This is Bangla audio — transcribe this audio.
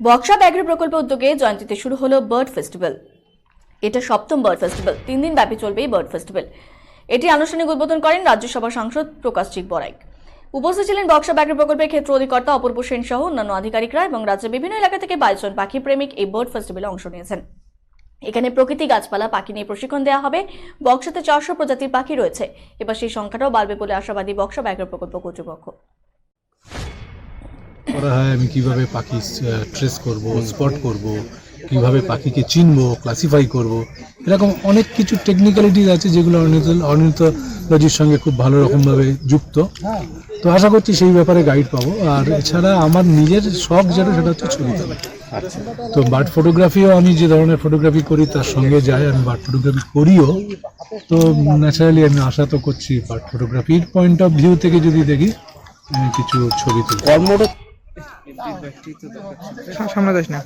বক্সা ব্যাঘ্র প্রকল্প উদ্যোগে জয়ন্তীতে শুরু হলো বার্ড ফেস্টিভ্যাল। এটা সপ্তম বার্ড ফেস্টিভ্যাল। তিন দিন ব্যাপী চলবে এই বার্ড ফেস্টিভ্যাল। এটি আনুষ্ঠানিক উদ্বোধন করেন রাজ্যসভা সাংসদ প্রকাশ চিক বরাইক। উপস্থিত ছিলেন বক্সা ব্যাঘ্র প্রকল্পের ক্ষেত্র অধিকর্তা অপূর্ব সেন সহ অন্যান্য আধিকারিকরা এবং রাজ্যের বিভিন্ন এলাকা থেকে বাইশ জন পাখি প্রেমিক এই বার্ড ফেস্টিভ্যালে অংশ নিয়েছেন। এখানে প্রকৃতি গাছপালা, পাখি নিয়ে প্রশিক্ষণ দেওয়া হবে। বক্সাতে চারশো প্রজাতির পাখি রয়েছে। এবার সেই সংখ্যাটাও বাড়বে বলে আশাবাদী বক্সা ব্যাঘ্র প্রকল্প কর্তৃপক্ষ। করা হয়, আমি কীভাবে পাখি ট্রেস করব স্পট করব, কীভাবে পাখিকে চিনবো ক্লাসিফাই করব, এরকম অনেক কিছু টেকনিক্যালিটিস আছে যেগুলো অর্নিথোলজির সঙ্গে খুব ভালো রকমভাবে যুক্ত। তো আশা করছি সেই ব্যাপারে গাইড পাবো। আর এছাড়া আমার নিজের শখ যেটা, সেটা হচ্ছে ছবি তোলা। তো বার্ড ফটোগ্রাফিও আমি যে ধরনের ফটোগ্রাফি করি, তার সঙ্গে যাই আমি বার্ড ফটোগ্রাফি করিও। তো ন্যাচারালি আমি আশা তো করছি বার্ড ফটোগ্রাফির পয়েন্ট অফ ভিউ থেকে যদি দেখি কিছু ছবি তুলি কর্মটা সামনে যাস না